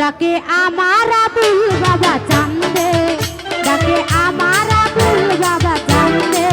ডাকে আমার আবুল বাবা চান্দে ডাকে আমার আবুল বাবা চান্দে।